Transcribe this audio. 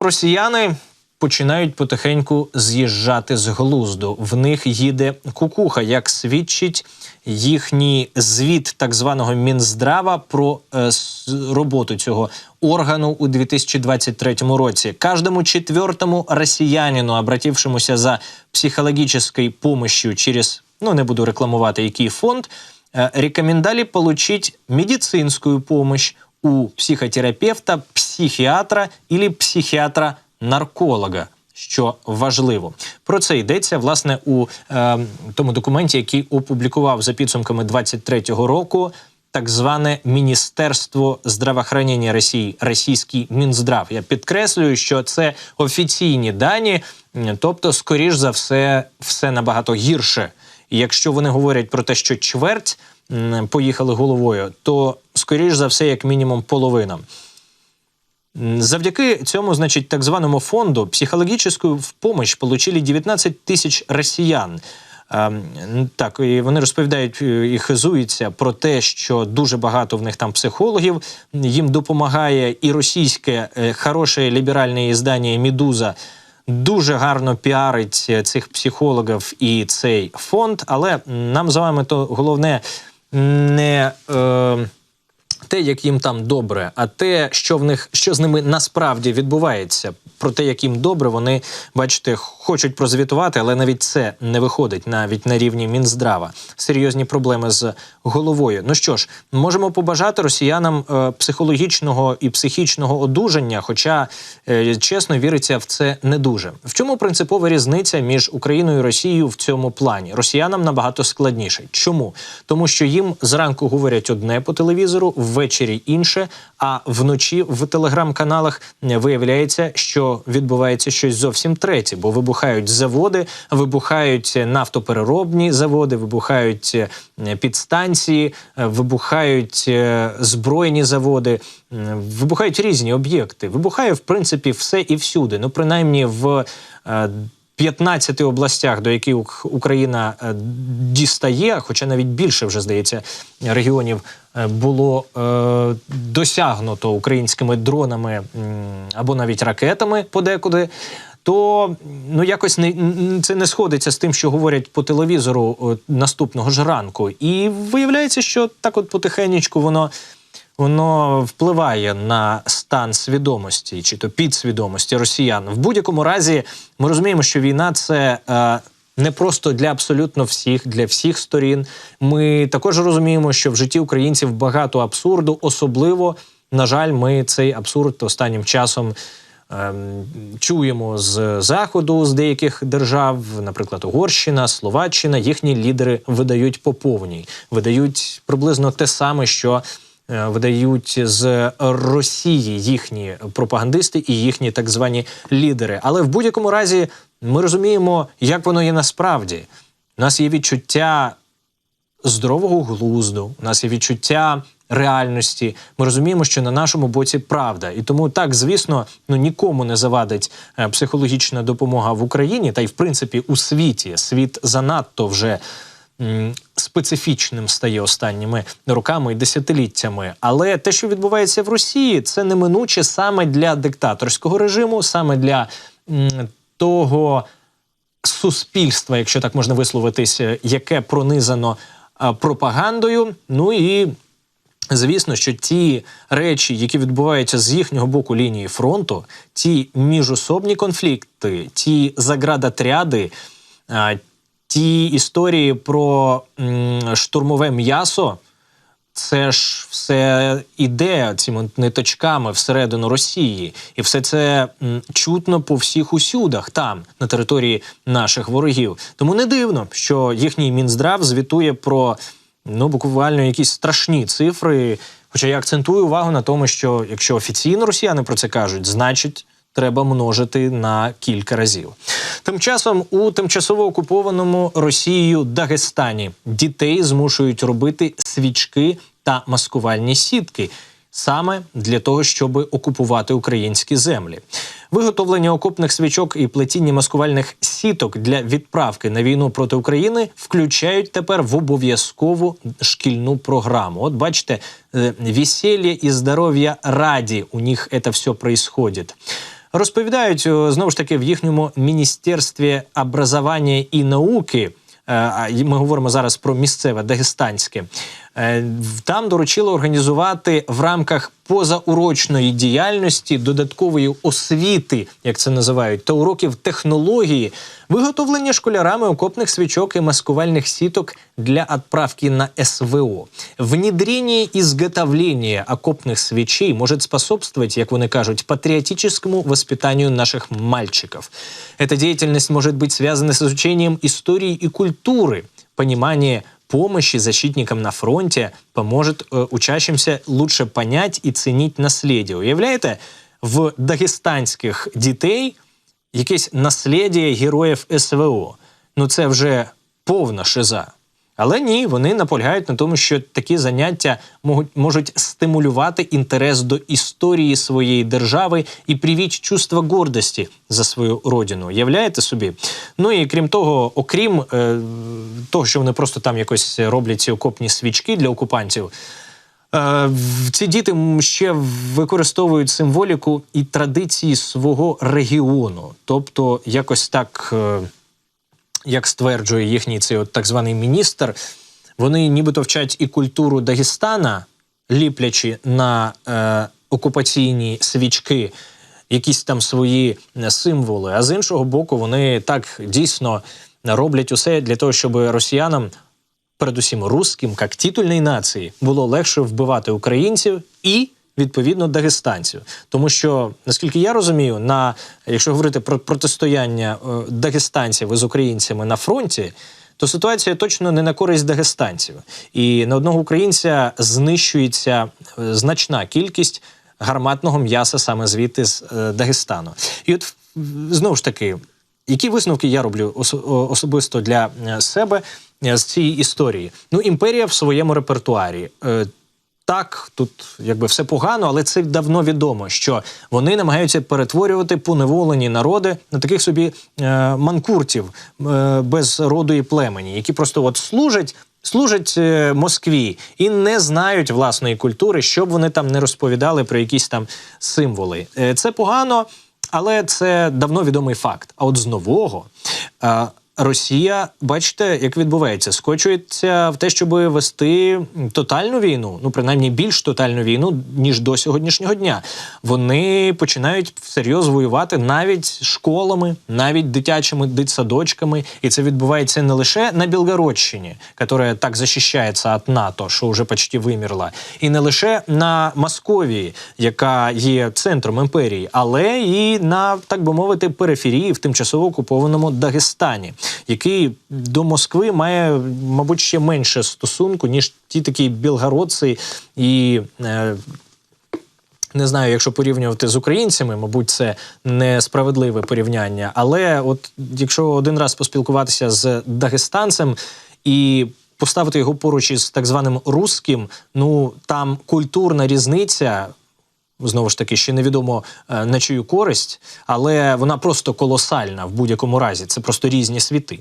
Росіяни починають потихеньку з'їжджати з глузду. В них їде кукуха, як свідчить їхній звіт так званого Мінздрава про е, роботу цього органу у 2023 році. Каждому четвертому россиянину, обратившемуся за психологической помощью через, ну не буду рекламувати, який фонд, э, рекомендовали получить медицинскую помощь у психотерапевта, психіатра или психіатра-нарколога. Що важливо, про це йдеться власне у е, тому документі, який опублікував за підсумками 23-го року так зване Міністерство здравоохранення Росії, російський Мінздрав. Я підкреслюю, що це офіційні дані, тобто, скоріш за все, все набагато гірше. І якщо вони говорять про те, що чверть поїхали головою, то скоріш за все, як мінімум, половина. Завдяки цьому, значить, так званому фонду психологическую помощь получили 19 тисяч росіян. Ем, Так, і вони розповідають е, і хизуються про те, що дуже багато в них там психологів. Їм допомагає і російське е, хороше ліберальне іздання Мідуза дуже гарно піарить е, цих психологів і цей фонд. Але нам з вами то головне не. Е, те, як їм там добре, а те, що в них що з ними насправді відбувається. Про те, як їм добре, вони бачите, хочуть прозвітувати, але навіть це не виходить навіть на рівні Мінздрава. Серйозні проблеми з головою. Ну що ж, можемо побажати росіянам е, психологічного і психічного одужання, хоча е, чесно віриться в це не дуже. В чому принципова різниця між Україною і Росією в цьому плані? Росіянам набагато складніше. Чому? Тому що їм зранку говорять одне по телевізору, ввечері інше, а вночі в телеграм-каналах виявляється, що відбувається щось зовсім третє, бо вибухають заводи, вибухають нафтопереробні заводи, вибухають е, підстанції, е, вибухають е, збройні заводи, вибухають різні об'єкти. Вибухає в принципі все і всюди. Ну, принаймні в 15 областях, до яких Україна е, дістає, хоча навіть більше вже здається регіонів е, було е, досягнуто українськими дронами або навіть ракетами подекуди. То ну якось не це не сходиться з тим, що говорять по телевізору е, наступного ж ранку, і виявляється, що так, от потихенечку воно воно впливає на стан свідомості чи то підсвідомості росіян. В будь-якому разі ми розуміємо, що війна це. Е, не просто для абсолютно всіх, для всіх сторін. Ми також розуміємо, що в житті українців багато абсурду. Особливо, на жаль, ми цей абсурд останнім часом ем, чуємо з заходу, з деяких держав, наприклад, Угорщина, Словаччина. Їхні лідери видають по повній, видають приблизно те саме, що видають з Росії їхні пропагандисти і їхні так звані лідери. Але в будь-якому разі ми розуміємо, як воно є насправді. У нас є відчуття здорового глузду, у нас є відчуття реальності. Ми розуміємо, що на нашому боці правда. І тому так, звісно, ну нікому не завадить е, психологічна допомога в Україні, та й в принципі у світі. Світ занадто вже. Специфічним стає останніми роками і десятиліттями, але те, що відбувається в Росії, це неминуче саме для диктаторського режиму, саме для того суспільства, якщо так можна висловитися, яке пронизано пропагандою. Ну і звісно, що ті речі, які відбуваються з їхнього боку лінії фронту, ті міжособні конфлікти, ті заградотряди, ті історії про м, штурмове м'ясо. Це ж все іде цими ниточками всередину Росії, і все це м, чутно по всіх усюдах там, на території наших ворогів. Тому не дивно, що їхній мінздрав звітує про ну буквально якісь страшні цифри. Хоча я акцентую увагу на тому, що якщо офіційно росіяни про це кажуть, значить. Треба множити на кілька разів. Тим часом у тимчасово окупованому Росією Дагестані дітей змушують робити свічки та маскувальні сітки саме для того, щоб окупувати українські землі. Виготовлення окопних свічок і плетіння маскувальних сіток для відправки на війну проти України включають тепер в обов'язкову шкільну програму. От бачите, е, веселье і здоров'я раді у них це все происходит. Розповідають знову ж таки в їхньому міністерстві образування і науки. е, Ми говоримо зараз про місцеве дагестанське. е, в- Там доручили організувати в рамках позаурочної діяльності додаткової освіти, як це називають, та уроків технології, виготовлення школярами окопних свічок і маскувальних сіток для отправки на СВО. Внедрение и изготовление окопных свечей может способствовать, как вони кажуть, патриотическому воспитанию наших мальчиков. Эта деятельность может быть связана с изучением истории и культуры, понимание помощи защитникам на фронте поможет э, учащимся лучше понять и ценить наследие. Уявляєте, в дагестанських дітей якесь наслідя героїв СВО. Ну це вже повна шиза. Але ні, вони наполягають на тому, що такі заняття можуть, можуть стимулювати інтерес до історії своєї держави і привіть чувство гордості за свою родину. Являєте собі? Ну і крім того, окрім е, того, що вони просто там якось роблять ці окопні свічки для окупантів. Е, Ці діти ще використовують символіку і традиції свого регіону, тобто якось так, е, як стверджує їхній цей от так званий міністр, вони нібито вчать і культуру Дагестана, ліплячи на е, окупаційні свічки якісь там свої е, символи. А з іншого боку, вони так дійсно роблять усе для того, щоб росіянам передусім русським, як титульній нації, було легше вбивати українців і. Відповідно, дагестанців, тому що наскільки я розумію, на якщо говорити про протистояння е, дагестанців із українцями на фронті, то ситуація точно не на користь дагестанців, і на одного українця знищується е, значна кількість гарматного м'яса саме звідти з е, Дагестану. І от знову ж таки, які висновки я роблю особисто для себе з цієї історії? Ну, імперія в своєму репертуарі. Так, тут якби все погано, але це давно відомо, що вони намагаються перетворювати поневолені народи на таких собі е, манкуртів е, без роду і племені, які просто от служать. Служать е, Москві і не знають власної культури, щоб вони там не розповідали про якісь там символи. Е, Це погано, але це давно відомий факт. А от з нового е, Росія, бачите, як відбувається, скочується в те, щоб вести тотальну війну, ну принаймні більш тотальну війну ніж до сьогоднішнього дня. Вони починають всерйоз воювати навіть школами, навіть дитячими дитсадочками, і це відбувається не лише на Білгородщині, яка так захищається від НАТО, що вже почти вимірла, і не лише на Московії, яка є центром імперії, але і на так би мовити периферії в тимчасово окупованому Дагестані, який до Москви має, мабуть, ще менше стосунку ніж ті такі білгородці і. Е, не знаю, якщо порівнювати з українцями, мабуть, це несправедливе порівняння. Але от якщо один раз поспілкуватися з дагестанцем і поставити його поруч із так званим русським, ну там культурна різниця. Знову ж таки, ще невідомо е, на чию користь, але вона просто колосальна в будь-якому разі. Це просто різні світи.